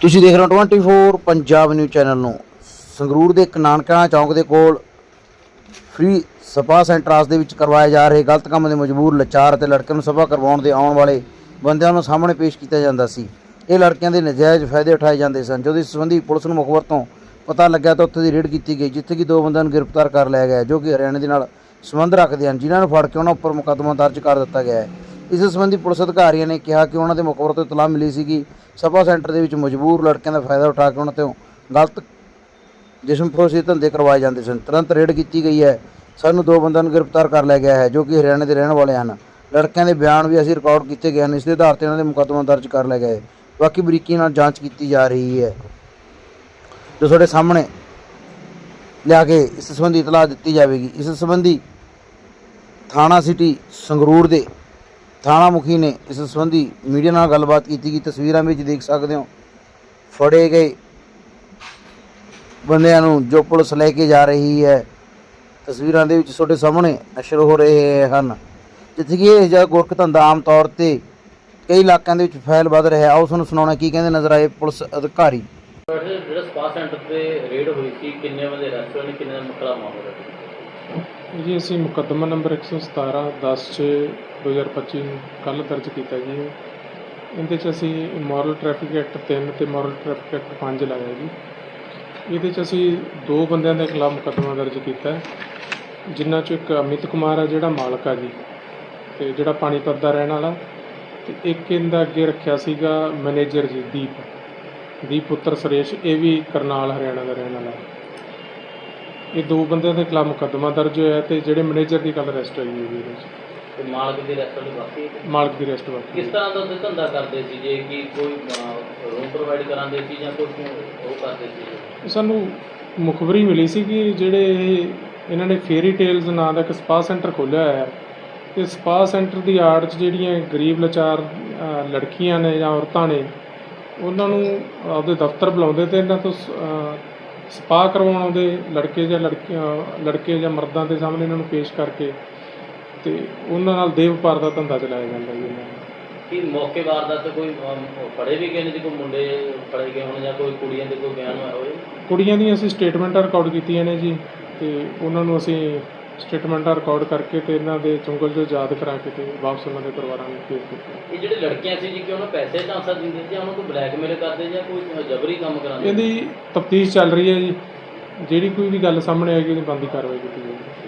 ਤੁਸੀਂ ਦੇਖ ਰਹੇ ਹੋ 24 ਪੰਜਾਬ ਨਿਊਜ਼ ਚੈਨਲ ਨੂੰ। ਸੰਗਰੂਰ ਦੇ ਇੱਕ ਨਾਨਕਾ ਚੌਂਕ ਦੇ ਕੋਲ ਫ੍ਰੀ ਸਪਾ ਸੈਂਟਰਾਸ ਦੇ ਵਿੱਚ ਕਰਵਾਏ ਜਾ ਰਹੇ ਗਲਤ ਕੰਮ ਦੇ ਮਜਬੂਰ ਲਾਚਾਰ ਅਤੇ ਲੜਕਿਆਂ ਨੂੰ ਸਭਾ ਕਰਵਾਉਣ ਦੇ ਆਉਣ ਵਾਲੇ ਬੰਦਿਆਂ ਨੂੰ ਸਾਹਮਣੇ ਪੇਸ਼ ਕੀਤਾ ਜਾਂਦਾ ਸੀ। ਇਹ ਲੜਕਿਆਂ ਦੇ ਨਜਾਇਜ਼ ਫਾਇਦੇ ਉਠਾਏ ਜਾਂਦੇ ਸਨ। ਜਦੋਂ ਇਸ ਸੰਬੰਧੀ ਪੁਲਿਸ ਨੂੰ ਮੁਖਬਰ ਤੋਂ ਪਤਾ ਲੱਗਿਆ ਤਾਂ ਉੱਥੇ ਦੀ ਰੇਡ ਕੀਤੀ ਗਈ, ਜਿੱਥੇ ਕਿ ਦੋ ਬੰਦਿਆਂ ਨੂੰ ਗ੍ਰਿਫਤਾਰ ਕਰ ਲਿਆ ਗਿਆ ਜੋ ਕਿ ਹਰਿਆਣੇ ਦੇ ਨਾਲ ਸੰਬੰਧ ਰੱਖਦੇ ਹਨ, ਜਿਨ੍ਹਾਂ ਨੂੰ ਫੜ ਕੇ ਉਹਨਾਂ ਉੱਪਰ ਮੁਕੱਦਮਾ ਦਰਜ ਕਰ ਦਿੱਤਾ ਗਿਆ ਹੈ। ਇਸ ਸੰਬੰਧੀ ਪੁਲਿਸ ਅਧਿਕਾਰੀਆਂ ਨੇ ਕਿਹਾ ਕਿ ਉਹਨਾਂ ਦੇ ਮੁਖਬਰ ਤੋਂ ਇਤਲਾਹ ਮਿਲੀ ਸੀ ਕਿ ਸਭਾ ਸੈਂਟਰ ਦੇ ਵਿੱਚ ਮਜਬੂਰ ਲੜਕਿਆਂ ਦਾ ਫਾਇਦਾ ਉਠਾ ਕੇ ਉਹਨਾਂ ਤੋਂ ਗਲਤ ਜਿਸਮ ਫਰੋਸ਼ੀ ਧੰਦੇ ਕਰਵਾਏ ਜਾਂਦੇ ਸਨ। ਤੁਰੰਤ ਰੇਡ ਕੀਤੀ ਗਈ ਹੈ। ਸਾਨੂੰ ਦੋ ਬੰਦਿਆਂ ਨੂੰ ਗ੍ਰਿਫਤਾਰ ਕਰ ਲਿਆ ਗਿਆ ਹੈ, ਜੋ ਕਿ ਹਰਿਆਣਾ ਦੇ ਰਹਿਣ ਵਾਲੇ ਹਨ। ਲੜਕਿਆਂ ਦੇ ਬਿਆਨ ਵੀ ਅਸੀਂ ਰਿਕਾਰਡ ਕੀਤੇ ਗਏ ਹਨ। ਇਸ ਦੇ ਆਧਾਰ ਤੇ ਉਹਨਾਂ ਦੇ ਮੁਕੱਦਮਾ ਦਰਜ ਕਰ ਲਿਆ ਗਿਆ ਹੈ। ਬਾਕੀ ਬਰੀਕੀ ਨਾਲ ਜਾਂਚ ਕੀਤੀ ਜਾ ਰਹੀ ਹੈ। ਜੋ ਤੁਹਾਡੇ ਸਾਹਮਣੇ ਲਿਆ ਕੇ ਇਸ ਸੰਬੰਧੀ ਇਤਲਾਹ ਦਿੱਤੀ ਜਾਵੇਗੀ। ਇਸ ਸੰਬੰਧੀ ਥਾਣਾ ਸਿਟੀ ਸੰਗਰੂਰ ਦੇ ਥਾਣਾ ਮੁਖੀ ਨੇ ਇਸ ਸੰਬੰਧੀ ਮੀਡੀਆ ਨਾਲ ਗੱਲਬਾਤ ਕੀਤੀ ਕਿ ਤਸਵੀਰਾਂ ਵਿੱਚ ਦੇਖ ਸਕਦੇ ਹੋ, ਫੜੇ ਗਏ ਬੰਦਿਆਂ ਨੂੰ ਜੋ ਪੁਲਿਸ ਲੈ ਕੇ ਜਾ ਰਹੀ ਹੈ। ਤਸਵੀਰਾਂ ਦੇ ਵਿੱਚ ਤੁਹਾਡੇ ਸਾਹਮਣੇ ਨਸ਼ਰ ਹੋ ਰਹੇ ਹਨ। ਜਿੱਥੇ ਕਿ ਇਹ ਜਿਹਾ ਗੁਰਖ ਧੰਦਾ ਆਮ ਤੌਰ ਤੇ ਕਈ ਇਲਾਕਿਆਂ ਦੇ ਵਿੱਚ ਫੈਲ ਵੱਧ ਰਿਹਾ ਆਓ ਤੁਹਾਨੂੰ ਸੁਣਾਉਣਾ ਕੀ ਕਹਿੰਦੇ ਨਜ਼ਰ ਆਏ ਪੁਲਿਸ ਅਧਿਕਾਰੀ। ਜਿਹੜਾ ਸਪਾ ਸੈਂਟਰ ਤੇ ਰੇਡ ਹੋਈ ਸੀ, ਕਿੰਨੇ ਬੰਦੇ ਅਰੈਸਟ ਕਿੰਨੇ ਦਾ ਮੁਕੱਦਮਾ ਹੋ ਜੀ ਅਸੀਂ ਮੁਕੱਦਮਾ ਨੰਬਰ 117 10 6 2025 ਕੱਲ ਦਰਜ ਕੀਤਾ ਜੀ। ਇਹਦੇ ਚ ਅਸੀਂ ਮੋਰਲ ਟ੍ਰੈਫਿਕ ਐਕਟ 3 ਤੇ ਮੋਰਲ ਟ੍ਰੈਫਿਕ ਐਕਟ 5 ਲਾਇਆ ਜੀ। ਇਹਦੇ ਚ ਅਸੀਂ ਦੋ ਬੰਦਿਆਂ ਦੇ ਖਿਲਾਫ ਮੁਕੱਦਮਾ ਦਰਜ ਕੀਤਾ ਜਿਨ੍ਹਾਂ ਚੋਂ ਇੱਕ ਅਮਿਤ ਕੁਮਾਰ ਹੈ ਜਿਹੜਾ ਮਾਲਕ ਆ ਜੀ, ਤੇ ਜਿਹੜਾ ਪਾਣੀਪਤ ਦਾ ਰਹਿਣ ਵਾਲਾ, ਤੇ ਇੱਕ ਇਹਦਾ ਅੱਗੇ ਰੱਖਿਆ ਸੀਗਾ ਮੈਨੇਜਰ ਜੀ, ਦੀਪ। ਦੀਪ ਪੁੱਤਰ ਸੁਰੇਸ਼, ਇਹ ਵੀ ਕਰਨਾਲ, ਹਰਿਆਣਾ ਦਾ ਰਹਿਣ ਵਾਲਾ। ਹੈ ਇਹ ਦੋ ਬੰਦਿਆਂ ਦੇ ਖਿਲਾਫ ਮੁਕੱਦਮਾ ਦਰਜ ਹੋਇਆ ਤੇ ਜਿਹੜੇ ਮੈਨੇਜਰ ਦੀ ਕੱਲ ਅਰੈਸਟ ਹੋਈ ਹੈ ਜੀ। ਇਹਦੇ 'ਚ ਤੇ ਮਾਲਕ ਦੀ ਰੈਸਟ। ਮਾਲਕ ਅਰੈਸਟ ਬਾਕੀ ਕਿਸ ਤਰ੍ਹਾਂ ਦਾ ਉਹਦੇ ਧੰਦਾ ਕਰਦੇ ਸੀ ਜੇ ਕਿ ਕੋਈ ਰੂਮ ਪ੍ਰੋਵਾਈਡ ਕਰਾਉਂਦੇ ਸੀ ਜਾਂ ਕੋਈ ਉਹ ਕਰਦੇ ਸੀ? ਸਾਨੂੰ ਮੁਖਬਰੀ ਮਿਲੀ ਸੀ ਕਿ ਜਿਹੜੇ ਇਹ- ਇਹਨਾਂ ਨੇ ਫੇਰੀ ਟੇਲਸ ਨਾਂ ਦਾ ਇੱਕ ਸਪਾ ਸੈਂਟਰ ਖੋਲ੍ਹਿਆ ਹੋਇਆ ਹੈ। ਤੇ ਸਪਾ ਸੈਂਟਰ ਦੀ ਆੜ 'ਚ ਜਿਹੜੀਆਂ ਗਰੀਬ ਲਾਚਾਰ ਅ, ਲੜਕੀਆਂ ਨੇ ਜਾਂ ਔਰਤਾਂ ਨੇ ਉਹਨਾਂ ਨੂੰ ਆਪਦੇ ਦਫ਼ਤਰ ਬੁਲਾਉਂਦੇ ਤੇ ਇਹਨਾਂ ਤੋਂ ਸ- ਅ, ਸਪਾ ਕਰਵਾਉਣ ਆਉਂਦੇ ਲੜਕੇ ਜਾਂ ਲੜਕੀਆਂ ਲੜਕੇ ਜਾਂ ਮਰਦਾਂ ਦੇ ਸਾਹਮਣੇ ਇਹਨਾਂ ਨੂੰ ਪੇਸ਼ ਕਰਕੇ ਤੇ ਉਹਨਾਂ ਨਾਲ ਦੇਵ ਵਪਾਰ ਦਾ ਧੰਦਾ ਚਲਾਇਆ ਜਾਂਦਾ ਜੀ ਇਹਨਾਂ ਦਾ। ਕਿ ਮੌਕੇ ਵਾਰਦਾਤ ਤੇ ਕੋਈ ਫੜੇ ਵੀ ਗਏ ਨੇ ਜੀ ਕੋਈ ਮੁੰਡੇ ਫੜੇ ਗਏ ਹੋਣ ਜਾਂ ਕੋਈ ਕੁੜੀਆਂ ਦੇ ਕੋਈ ਬਿਆਨ ਹੋਵੇ ਕੁੜੀਆਂ ਦੀਆਂ ਅਸੀਂ ਸਟੇਟਮੈਂਟਾਂ ਰਿਕਾਰਡ ਕੀਤੀਆਂ ਨੇ ਜੀ ਤੇ ਉਹਨਾਂ ਨੂੰ ਅਸੀਂ ਸਟੇਟਮੈਂਟਾਂ ਰਿਕਾਰਡ ਕਰਕੇ ਤੇ ਇਹਨਾਂ ਦੇ ਚੁੰਗਲ 'ਚ ਯਾਦ ਕਰਾ ਕੇ ਤੇ ਵਾਪਸ ਉਹਨਾਂ ਦੇ ਪਰਿਵਾਰਾਂ ਨੂੰ ਭੇਜ ਦਿੱਤਾ। ਇਹ ਜਿਹੜੇ ਲੜਕੀਆਂ ਸੀ ਜੀ ਕਿ ਉਹਨਾਂ ਪੈਸੇ ਚਾਂਸਾ ਦਿੰਦੇ ਸੀ ਜਾਂ ਉਹਨਾਂ ਨੂੰ ਬਲੈਕਮੇਲ ਕਰਦੇ ਜਾਂ ਕੋਈ ਜਬਰੀ ਕੰਮ ਕਰਾਉਂਦੇ? ਇਹਦੀ ਤਫਤੀਸ਼ ਚੱਲ ਰਹੀ ਹੈ ਜੀ। ਜਿਹੜੀ ਕੋਈ ਵੀ ਗੱਲ ਸਾਹਮਣੇ ਆਏਗੀ ਉਹਦੀ ਬੰਦੀ ਕਾਰਵਾਈ ਕੀਤੀ ਜਾਏਗੀ